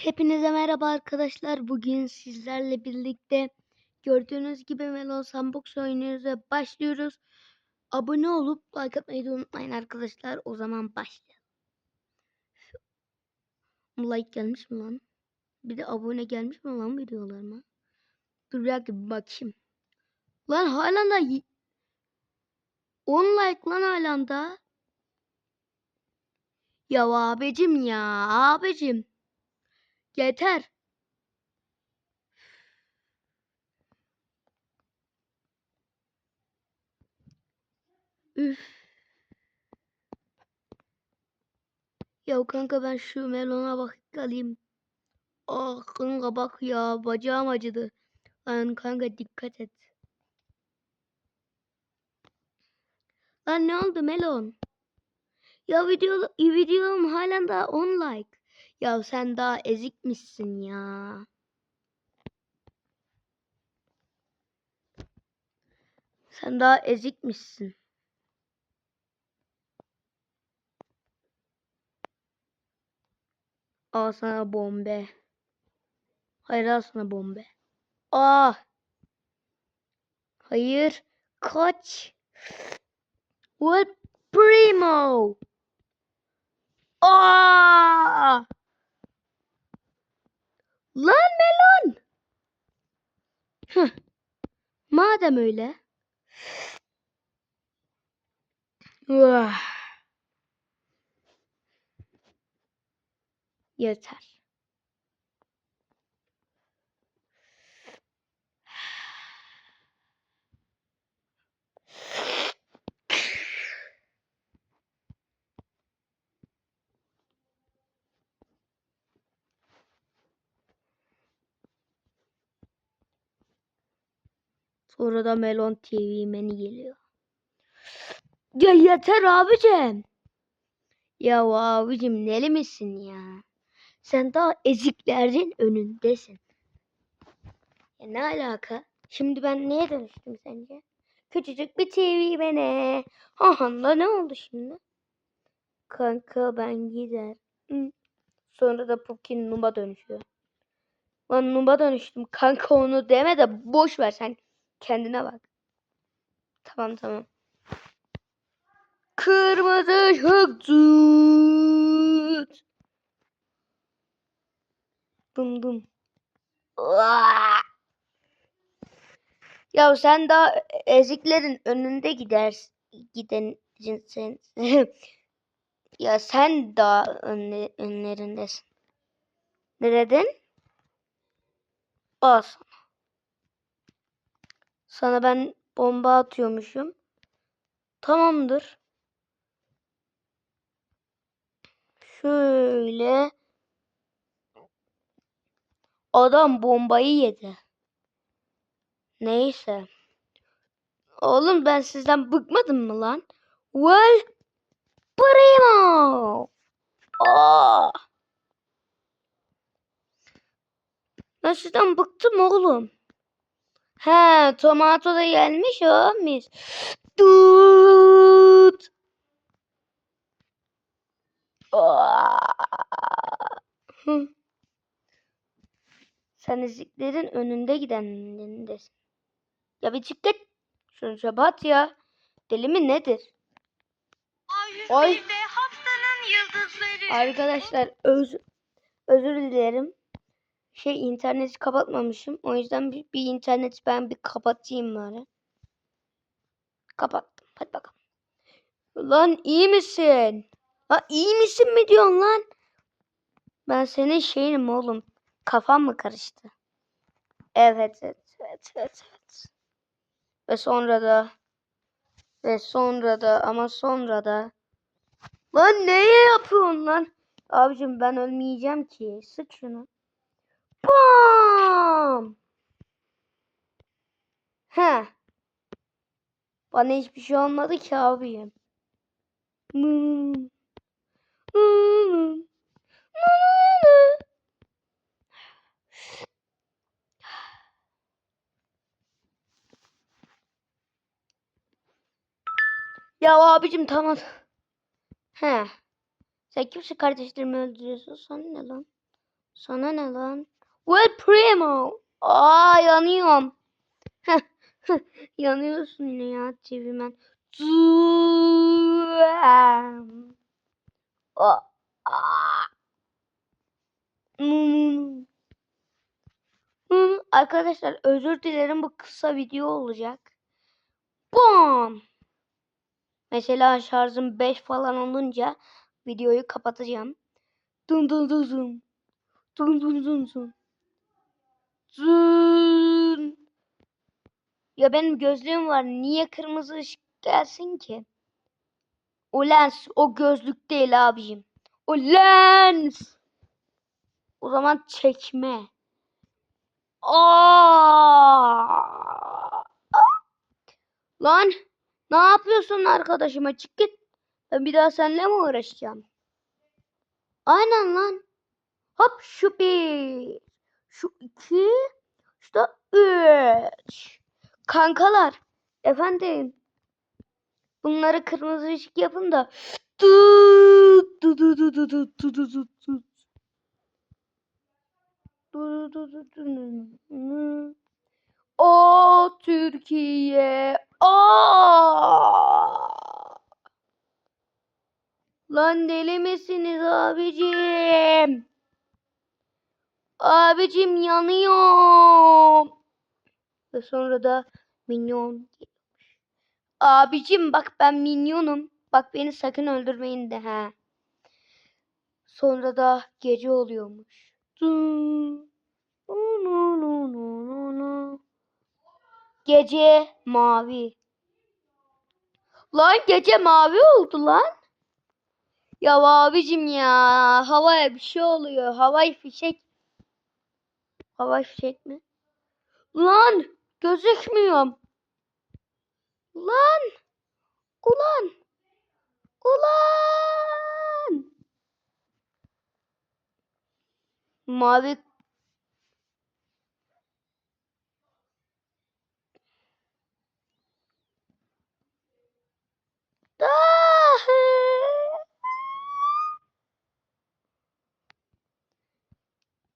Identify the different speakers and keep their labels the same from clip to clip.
Speaker 1: Hepinize merhaba arkadaşlar. Bugün sizlerle birlikte gördüğünüz gibi Melon Sandbox oynuyoruz ve başlıyoruz. Abone olup like atmayı da unutmayın arkadaşlar. O zaman başlayalım. Like gelmiş mi lan? Bir de abone gelmiş mi lan videolarıma? Dur bir dakika bir bakayım. Lan halen da y- 10 like lan halen da. Ya abicim ya abicim. Yeter. Üf. Ya kanka ben şu melona bak alayım. Ah kanka bak ya bacağım acıdı. Lan kanka dikkat et. Lan ne oldu melon? Ya video videom halen daha 10 like. Ya sen daha ezikmişsin ya. Sen daha ezikmişsin. Al sana bombe. Hayır al sana bombe. Ah. Hayır. Kaç. What primo? Aa! Lan melon. Hıh. Madem öyle. Yeter. Sonra da Melon TV meni geliyor. Ya yeter abicim. Ya abicim neli misin ya? Sen daha eziklerin önündesin. Ya ne alaka? Şimdi ben neye dönüştüm sence? Küçücük bir TV bene. Ha da ne oldu şimdi? Kanka ben gider. Sonra da Pukin Nuba dönüşüyor. Lan Nuba dönüştüm. Kanka onu deme de boş ver sen. Kendine bak. Tamam tamam. Kırmızı ışık tut. Dum. Uaa! Ya sen daha eziklerin önünde gider giden sen. ya sen daha önle, önlerindesin. Ne dedin? Al sana. Ben bomba atıyormuşum. Tamamdır. Şöyle. Adam bombayı yedi. Neyse. Oğlum ben sizden bıkmadım mı lan? Well, primo. Aa. Ben sizden bıktım oğlum. He, tomato da gelmiş o mis. Tut. Sen eziklerin önünde gidenlerindesin. Ya bir çık git. Şunu çabat ya. Deli mi nedir? Ay.
Speaker 2: A101'de haftanın yıldızları.
Speaker 1: Arkadaşlar öz, özür dilerim. Şey interneti kapatmamışım. O yüzden bir, bir interneti ben bir kapatayım bari. Kapattım. Hadi bakalım. Lan iyi misin? Ha iyi misin mi diyorsun lan? Ben senin şeyinim oğlum. Kafam mı karıştı? Evet, evet, evet, evet, evet. Ve sonra da ve sonra da ama sonra da Lan neye yapıyorsun lan? Abicim ben ölmeyeceğim ki. Sık şunu. Bam! He. Bana hiçbir şey olmadı ki. Hmm. Ya abicim tamam. He. Sen kimse kardeşlerimi öldürüyorsun? Sana ne lan? Sana ne lan? Well Primo. Aa yanıyorum. Yanıyorsun yine ya çevirmen. Oh. Arkadaşlar özür dilerim bu kısa video olacak. Bom. Mesela şarjım 5 falan olunca videoyu kapatacağım. Dun dun dun dun. Dun dun dun. Zın. Ya benim gözlüğüm var. Niye kırmızı ışık gelsin ki? O lens, o gözlük değil abicim. O lens. O zaman çekme. Aa! Lan ne yapıyorsun arkadaşıma? Çık git. Ben bir daha seninle mi uğraşacağım? Aynen lan. Hop şu bir. Şu iki. Şu da üç. Kankalar. Efendim. Bunları kırmızı ışık yapın da. O Türkiye. Aa! Lan deli misiniz abicim? Abicim yanıyorum. Ve sonra da minyon. Abicim bak ben minyonum. Bak beni sakın öldürmeyin de ha. Sonra da gece oluyormuş. Gece mavi. Lan gece mavi oldu lan. Ya abicim ya havaya bir şey oluyor. Havai fişek. Havai fişek mi? Lan gözükmüyorum. Lan. Ulan. Ulan. Mavi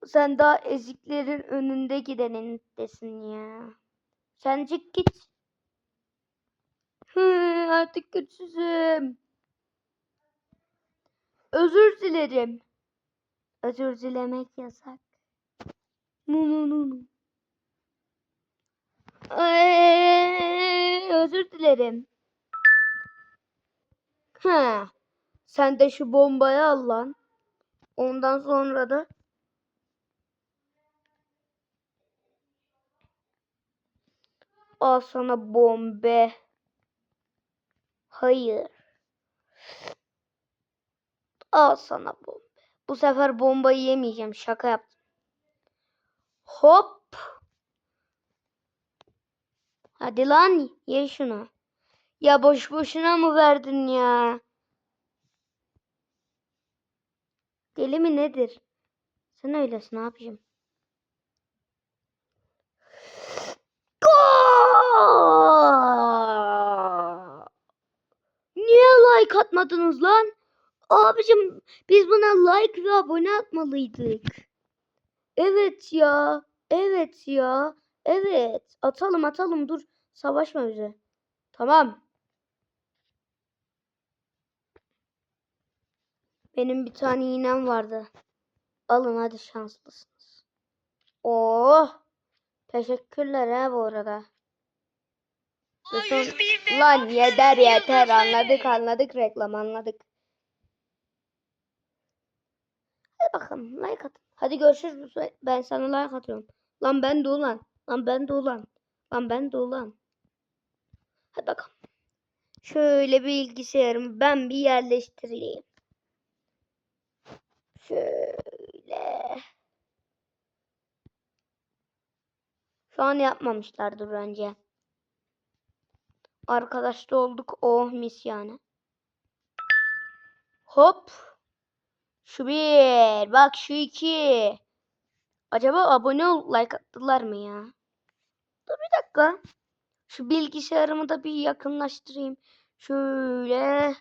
Speaker 1: Sen daha eziklerin önünde gidenindesin ya. Sen çık git. Hı, artık güçsüzüm. Özür dilerim. Özür dilemek yasak. Nu nu nu nu. Ay, özür dilerim. Ha. Sen de şu bombayı al lan. Ondan sonra da al sana bombe. Hayır. Al sana bombe. Bu sefer bombayı yemeyeceğim. Şaka yaptım. Hop. Hadi lan ye şunu. Ya boş boşuna mı verdin ya? Deli mi nedir? Sen öylesin ne yapayım? Gol! Niye like atmadınız lan? Abicim biz buna like ve abone atmalıydık. Evet ya. Evet ya. Evet. Atalım atalım dur. Savaşma bize. Tamam. Benim bir tane iğnem vardı. Alın hadi şanslısınız. Oh. Teşekkürler ha bu arada. Ve son-
Speaker 2: A101'de
Speaker 1: Lan yeter yeter anladık anladık reklam anladık. Hadi bakalım like at. Hadi görüşürüz. Ben sana like atıyorum. Lan ben de ulan. Lan ben de ulan. Lan ben de ulan. Hadi bakalım. Şöyle bilgisayarımı ben bir yerleştireyim. Şöyle. Şu an yapmamışlardır bence. Arkadaşta olduk. Oh mis yani. Hop. Şu bir. Bak şu iki. Acaba abone ol like attılar mı ya? Dur bir dakika. Şu bilgisayarımı da bir yakınlaştırayım. Şöyle.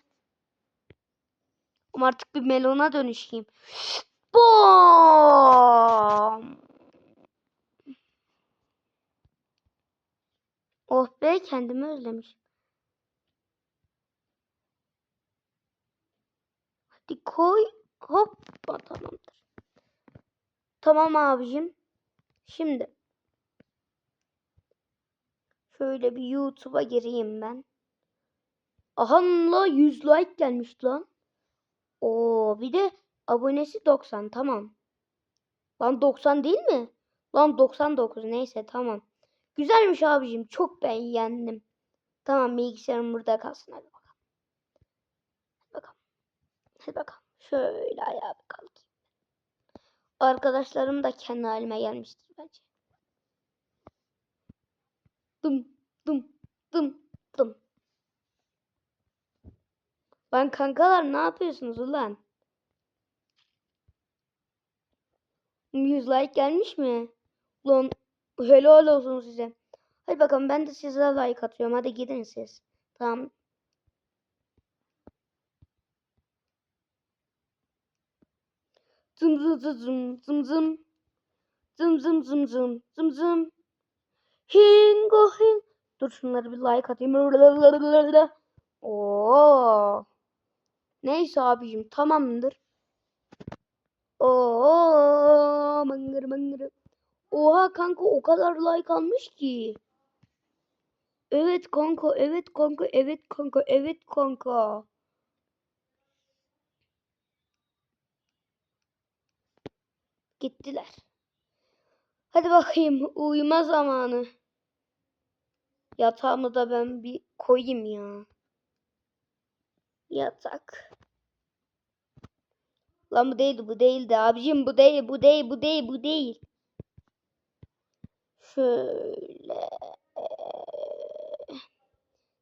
Speaker 1: Artık bir melona dönüşeyim. Bom! Oh be kendimi özlemişim. Hadi koy. Hoppa tamamdır. Tamam abicim. Şimdi şöyle bir YouTube'a gireyim ben. Aha la 100 like gelmiş lan. Oo bir de abonesi 90 tamam. Lan 90 değil mi? Lan 99 neyse tamam. Güzelmiş abicim çok beğendim. Tamam bilgisayarım burada kalsın hadi bakalım. Hadi bakalım. Hadi bakalım. Şöyle ayağa bir kalkayım. Arkadaşlarım da kendi halime gelmiştir bence. Dım dım dım dım. Lan kankalar ne yapıyorsunuz ulan? 100 like gelmiş mi? Ulan helal olsun size. Hadi bakalım ben de size like atıyorum. Hadi gidin siz. Tamam. Zım zım zım zım zım zım. Zım zım zım zım zım. Hingo hing. Dur şunları bir like atayım. Oo. Neyse abicim tamamdır. Oo mangır mangır. Oha kanka o kadar like almış ki. Evet kanka, evet kanka, evet kanka, evet kanka. Gittiler. Hadi bakayım uyuma zamanı. Yatağımı da ben bir koyayım ya. Yatak. Lan bu değildi, bu değildi. Abicim bu değil, bu değil, bu değil, bu değil. Şöyle.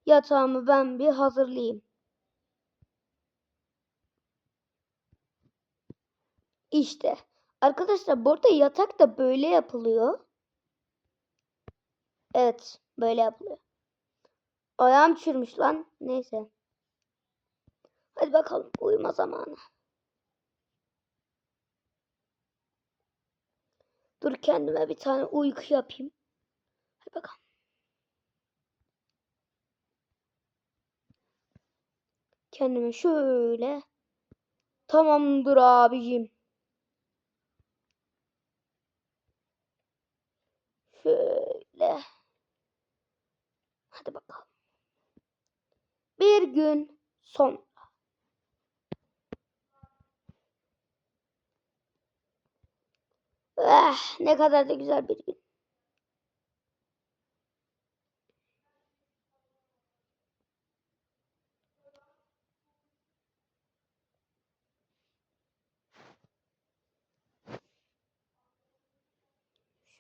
Speaker 1: Yatağımı ben bir hazırlayayım. İşte. Arkadaşlar burada yatak da böyle yapılıyor. Evet. Böyle yapılıyor. Ayağım çürümüş lan. Neyse. Hadi bakalım uyuma zamanı. Dur kendime bir tane uyku yapayım. Hadi bakalım. Kendime şöyle. Tamamdır abicim. Şöyle. Hadi bakalım. Bir gün sonra. Eh, ne kadar da güzel bir gün.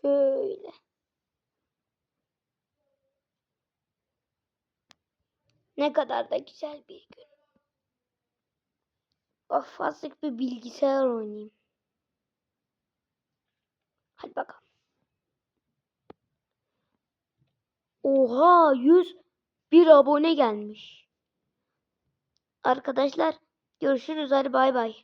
Speaker 1: Şöyle. Ne kadar da güzel bir gün. Of azıcık bir bilgisayar oynayayım. Hadi bakalım. Oha 100 bir abone gelmiş. Arkadaşlar görüşürüz hadi bay bay.